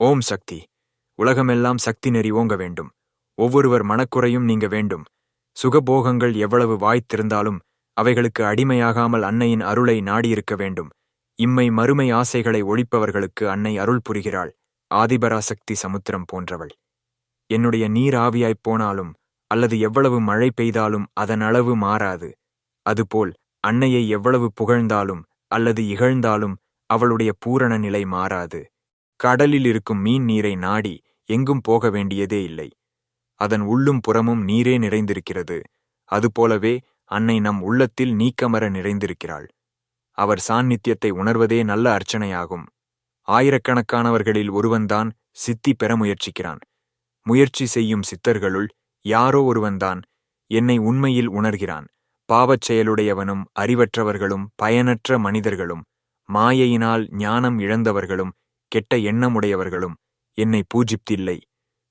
ஓம் சக்தி. உலகமெல்லாம் சக்தி நெறி ஓங்க வேண்டும். ஒவ்வொருவர் மனக்குறையும் நீங்க வேண்டும். சுகபோகங்கள் எவ்வளவு வாய்த்திருந்தாலும் அவைகளுக்கு அடிமையாகாமல் அன்னையின் அருளை நாடியிருக்க வேண்டும். இம்மை மறுமை ஆசைகளை ஒழிப்பவர்களுக்கு அன்னை அருள் புரிகிறாள். ஆதிபராசக்தி சமுத்திரம் போன்றவள். என்னுடைய நீர் ஆவியாய்ப் போனாலும் அல்லது எவ்வளவு மழை பெய்தாலும் அதன் அளவு மாறாது. அதுபோல் அன்னையை எவ்வளவு புகழ்ந்தாலும் அல்லது இகழ்ந்தாலும் அவளுடைய பூரண நிலை மாறாது. கடலில் இருக்கும் மீன் நீரை நாடி எங்கும் போக வேண்டியதே இல்லை. அதன் உள்ளும் புறமும் நீரே நிறைந்திருக்கிறது. அதுபோலவே அன்னை நம் உள்ளத்தில் நீக்கமர நிறைந்திருக்கிறாள். அவர் சாநித்தியத்தை உணர்வதே நல்ல அர்ச்சனையாகும். ஆயிரக்கணக்கானவர்களில் ஒருவன்தான் சித்தி பெற முயற்சிக்கிறான். முயற்சி செய்யும் சித்தர்களுள் யாரோ ஒருவன்தான் என்னை உண்மையில் உணர்கிறான். பாவச் செயலுடையவனும் அறிவற்றவர்களும் பயனற்ற மனிதர்களும் மாயையினால் ஞானம் இழந்தவர்களும் கெட்ட எண்ணமுடையவர்களும் என்னை பூஜிப்தில்லை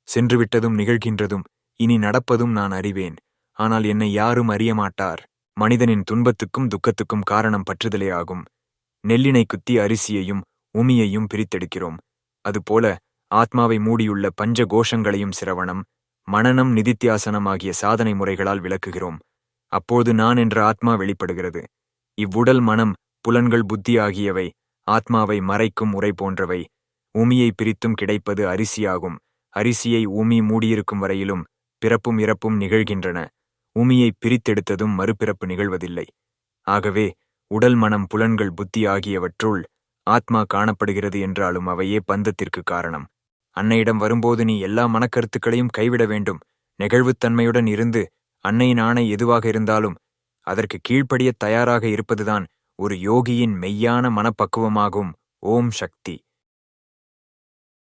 சென்றுவிட்டதும் நிகழ்கின்றதும் இனி நடப்பதும் நான் அறிவேன். ஆனால் என்னை யாரும் அறியமாட்டார். மனிதனின் துன்பத்துக்கும் துக்கத்துக்கும் காரணம் பற்றுதலே ஆகும். நெல்லினை குத்தி அரிசியையும் உமியையும் பிரித்தெடுக்கிறோம். அதுபோல ஆத்மாவை மூடியுள்ள பஞ்ச கோஷங்களையும் சிரவணம் மனநம் நிதித்தியாசனம் ஆகிய சாதனை முறைகளால் விளக்குகிறோம். அப்போது நான் என்ற ஆத்மா வெளிப்படுகிறது. இவ்வுடல் மனம் புலன்கள் புத்தி ஆகியவை ஆத்மாவை மறைக்கும் உரை போன்றவை. ஊமியை பிரித்தும் கிடைப்பது அரிசியாகும். அரிசியை ஊமி மூடியிருக்கும் வரையிலும் பிறப்பும் இறப்பும் நிகழ்கின்றன. ஊமியை பிரித்தெடுத்ததும் மறுபிறப்பு நிகழ்வதில்லை. ஆகவே உடல் மனம் புலன்கள் புத்தி ஆகியவற்றுள் ஆத்மா காணப்படுகிறது என்றாலும் அவையே பந்தத்திற்கு காரணம். அன்னையிடம் வரும்போது நீ எல்லா மனக்கருத்துக்களையும் கைவிட வேண்டும். நெகிழ்வுத்தன்மையுடன் இருந்து அன்னையின் ஆணை எதுவாக இருந்தாலும் அதற்கு கீழ்ப்படிய தயாராக இருப்பதுதான் ஒரு யோகியின் மெய்யான மனப்பக்குவமாகும். ஓம் சக்தி.